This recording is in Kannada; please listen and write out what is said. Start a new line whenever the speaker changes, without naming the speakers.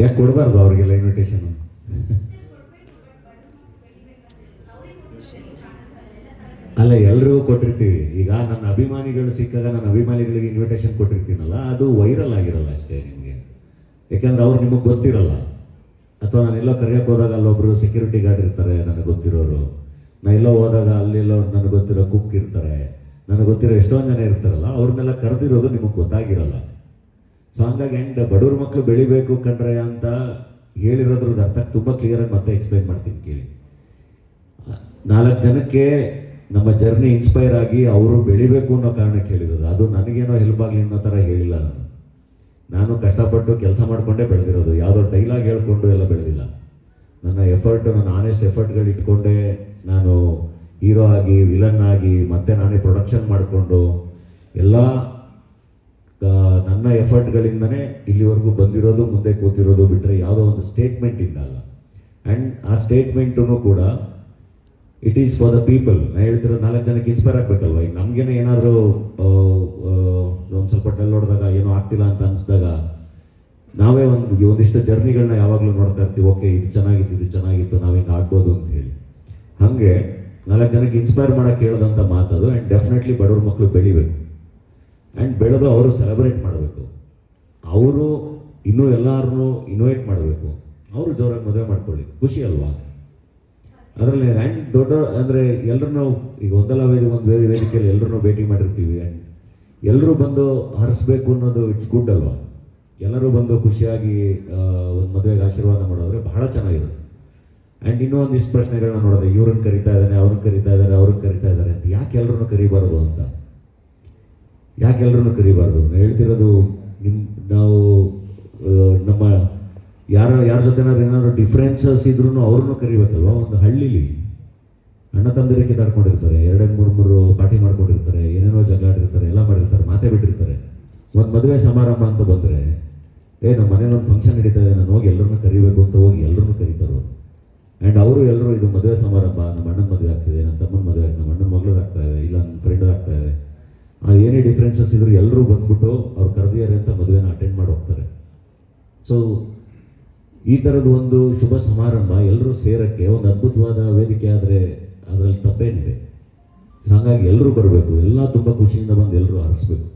ಯಾಕೆ ಕೊಡಬಾರ್ದು ಅವ್ರಿಗೆಲ್ಲ ಇನ್ವಿಟೇಷನ್ ಅಲ್ಲ, ಎಲ್ರಿಗೂ ಕೊಟ್ಟಿರ್ತೀವಿ. ಈಗ ನನ್ನ ಅಭಿಮಾನಿಗಳು ಸಿಕ್ಕಾಗ ನನ್ನ ಅಭಿಮಾನಿಗಳಿಗೆ ಇನ್ವಿಟೇಷನ್ ಕೊಟ್ಟಿರ್ತೀನಲ್ಲ, ಅದು ವೈರಲ್ ಆಗಿರಲ್ಲ ಅಷ್ಟೇ ನಿಮಗೆ. ಯಾಕೆಂದ್ರೆ ಅವ್ರು ನಿಮಗೆ ಗೊತ್ತಿರಲ್ಲ. ಅಥವಾ ನಾನೆಲ್ಲೋ ಕರೆಯೋಕೆ ಹೋದಾಗ ಅಲ್ಲೊಬ್ರು ಸೆಕ್ಯೂರಿಟಿ ಗಾರ್ಡ್ ಇರ್ತಾರೆ, ನನಗೆ ಗೊತ್ತಿರೋರು. ನಾ ಎಲ್ಲೋ ಹೋದಾಗ ಅಲ್ಲೆಲ್ಲೋ ನನಗೆ ಗೊತ್ತಿರೋ ಕುಕ್ ಇರ್ತಾರೆ. ನನಗೆ ಗೊತ್ತಿರೋ ಎಷ್ಟೊಂದು ಜನ ಇರ್ತಾರಲ್ಲ, ಅವ್ರನ್ನೆಲ್ಲ ಕರೆದಿರೋದು ನಿಮಗೆ ಗೊತ್ತಾಗಿರಲ್ಲ. ಸೊ ಹಂಗಾಗಿ ಆ್ಯಂಡ್ ಬಡವ್ರ ಮಕ್ಕಳು ಬೆಳಿಬೇಕು ಕಂಡ್ರೆ ಅಂತ ಹೇಳಿರೋದ್ರದ್ದು ಅರ್ಥ ತುಂಬ ಕ್ಲಿಯರಾಗಿ ಮತ್ತೆ ಎಕ್ಸ್ಪ್ಲೈನ್ ಮಾಡ್ತೀನಿ ಕೇಳಿ. ನಾಲ್ಕು ಜನಕ್ಕೆ ನಮ್ಮ ಜರ್ನಿ ಇನ್ಸ್ಪೈರ್ ಆಗಿ ಅವರು ಬೆಳಿಬೇಕು ಅನ್ನೋ ಕಾರಣಕ್ಕೆ ಹೇಳಿರೋದು ಅದು ನನಗೇನೋ ಹೆಲ್ಪ್ ಆಗಲಿ ಅನ್ನೋ ಥರ ಹೇಳಿಲ್ಲ ನಾನು. ನಾನು ಕಷ್ಟಪಟ್ಟು ಕೆಲಸ ಮಾಡಿಕೊಂಡೇ ಬೆಳೆದಿರೋದು. ಯಾವುದೋ ಡೈಲಾಗ್ ಹೇಳ್ಕೊಂಡು ಎಲ್ಲ ಬೆಳೆದಿಲ್ಲ. ನನ್ನ ಎಫರ್ಟ್ ನನ್ನ ಆನೆಸ್ಟ್ ಎಫರ್ಟ್ಗಳು ಇಟ್ಕೊಂಡೆ ನಾನು ಹೀರೋ ಆಗಿ ವಿಲನ್ ಆಗಿ ಮತ್ತೆ ನಾನೇ ಪ್ರೊಡಕ್ಷನ್ ಮಾಡಿಕೊಂಡು ಎಲ್ಲ ನನ್ನ ಎಫರ್ಟ್ಗಳಿಂದನೇ ಇಲ್ಲಿವರೆಗೂ ಬಂದಿರೋದು, ಮುಂದೆ ಕೂತಿರೋದು ಬಿಟ್ಟರೆ ಯಾವುದೋ ಒಂದು ಸ್ಟೇಟ್ಮೆಂಟ್ ಅಲ್ಲ ಆ್ಯಂಡ್ ಆ ಸ್ಟೇಟ್ಮೆಂಟೂ ಕೂಡ it is for the people ನಾ ಹೇಳ್ತಿರೋ ನಾಲ್ಕು ಜನಕ್ಕೆ ಇನ್ಸ್ಪೈರ್ ಆಗಬೇಕಲ್ವ? ಈಗ ನಮಗೇನೆ ಏನಾದರೂ ಒಂದು ಸ್ವಲ್ಪ ಡಲ್ ನೋಡಿದಾಗ ಏನೋ ಆಗ್ತಿಲ್ಲ ಅಂತ ಅನಿಸಿದಾಗ ನಾವೇ ಒಂದು ಒಂದಿಷ್ಟು ಜರ್ನಿಗಳನ್ನ ಯಾವಾಗಲೂ ನೋಡ್ತಾ ಇರ್ತೀವಿ. ಓಕೆ, ಇದು ಚೆನ್ನಾಗಿತ್ತು ಇದು ಚೆನ್ನಾಗಿತ್ತು, ನಾವು ಹಿಂಗೆ ಆಗ್ಬೋದು ಅಂತ ಹೇಳಿ. ಹಾಗೆ ನಾಲ್ಕು ಜನಕ್ಕೆ ಇನ್ಸ್ಪೈರ್ ಮಾಡೋಕ್ಕೆ ಹೇಳೋದಂಥ ಮಾತದು. ಆ್ಯಂಡ್ ಡೆಫಿನೆಟ್ಲಿ ಬಡವ್ರ ಮಕ್ಕಳು ಬೆಳಿಬೇಕು. ಆ್ಯಂಡ್ ಬೆಳೆದು ಅವರು ಸೆಲೆಬ್ರೇಟ್ ಮಾಡಬೇಕು. ಅವರು ಇನ್ನೂ ಎಲ್ಲರನ್ನೂ ಇನ್ವೈಟ್ ಮಾಡಬೇಕು. ಅವರು ಜೋರಾಗಿ ಮದುವೆ ಮಾಡ್ಕೊಳ್ಳಿ. ಖುಷಿ ಅಲ್ವಾ? ಅದರಲ್ಲಿ ಆ್ಯಂಡ್ ದೊಡ್ಡ, ಅಂದರೆ ಎಲ್ಲರನ್ನೂ ಈಗ ಒಂದಲ್ಲ ವೇದಿ, ಒಂದು ವೇದಿ ವೇದಿಕೆಯಲ್ಲಿ ಎಲ್ಲರನ್ನೂ ಭೇಟಿ ಮಾಡಿರ್ತೀವಿ. ಆ್ಯಂಡ್ ಎಲ್ಲರೂ ಬಂದು ಹರಿಸ್ಬೇಕು ಅನ್ನೋದು ಇಟ್ಸ್ ಗುಡ್ ಅಲ್ವಾ? ಎಲ್ಲರೂ ಬಂದು ಖುಷಿಯಾಗಿ ಒಂದು ಮದುವೆಗೆ ಆಶೀರ್ವಾದ ಮಾಡೋದ್ರೆ ಬಹಳ ಚೆನ್ನಾಗಿರುತ್ತೆ. ಆ್ಯಂಡ್ ಇನ್ನೂ ಒಂದಿಷ್ಟು ಪ್ರಶ್ನೆಗಳನ್ನ ನೋಡೋದು. ಇವ್ರನ್ನ ಕರಿತಾ ಇದ್ದಾನೆ ಅವ್ರನ್ನ ಕರಿತಾ ಇದ್ದಾರೆ ಅವ್ರನ್ನ ಕರಿತಾ ಇದ್ದಾರೆ ಅಂತ. ಯಾಕೆ ಎಲ್ಲರನ್ನೂ ಕರಿಬಾರದು ಅಂತ? ಯಾಕೆ ಎಲ್ಲರನ್ನು ಕರಿಬಾರ್ದು? ಹೇಳ್ತಿರೋದು ನಿಮ್ ನಾವು ನಮ್ಮ ಯಾರ ಯಾರ ಜೊತೆನಾದ್ರು ಏನಾದ್ರು ಡಿಫ್ರೆನ್ಸಸ್ ಇದ್ರೂ ಅವ್ರನ್ನೂ ಕರಿಬೇಕಲ್ವ? ಒಂದು ಹಳ್ಳಿಲಿ ಅಣ್ಣ ತಂದಿರಕ್ಕೆ ತರ್ಕೊಂಡಿರ್ತಾರೆ ಎರಡೆರಡು ಮೂರು ಮೂರು ಪಾರ್ಟಿ ಮಾಡ್ಕೊಂಡಿರ್ತಾರೆ, ಏನೇನೋ ಜಗಳಾಡಿರ್ತಾರೆ ಎಲ್ಲ ಮಾಡಿರ್ತಾರೆ, ಮಾತೇ ಬಿಟ್ಟಿರ್ತಾರೆ. ಒಂದು ಮದುವೆ ಸಮಾರಂಭ ಅಂತ ಬಂದರೆ, ಏ ನಮ್ಮ ಮನೇಲಿ ಒಂದು ಫಂಕ್ಷನ್ ನಡೀತಾ ಇದೆ, ನಾನು ಹೋಗಿ ಎಲ್ಲರನ್ನೂ ಕರಿಬೇಕು ಅಂತ ಹೋಗಿ ಎಲ್ಲರನ್ನೂ ಕರೀತಾರೆ ಆ್ಯಂಡ್ ಅವರು ಎಲ್ಲರೂ ಇದು ಮದುವೆ ಸಮಾರಂಭ, ನಮ್ಮ ಅಣ್ಣನ ಮದುವೆ ಇದ್ರು ಎಲ್ಲರೂ ಬಂದ್ಬಿಟ್ಟು ಅವ್ರು ಕರೆದಿದ್ದಾರೆ ಅಂತ ಮದುವೆನ ಅಟೆಂಡ್ ಮಾಡಿ ಹೋಗ್ತಾರೆ. ಸೊ ಈ ಥರದ ಒಂದು ಶುಭ ಸಮಾರಂಭ ಎಲ್ಲರೂ ಸೇರೋಕ್ಕೆ ಒಂದು ಅದ್ಭುತವಾದ ವೇದಿಕೆ ಆದರೆ ಅದರಲ್ಲಿ ತಪ್ಪೇನಿದೆ. ಹಾಗಾಗಿ ಎಲ್ಲರೂ ಬರಬೇಕು. ಎಲ್ಲ ತುಂಬ ಖುಷಿಯಿಂದ ಬಂದು ಎಲ್ಲರೂ ಹರಿಸ್ಬೇಕು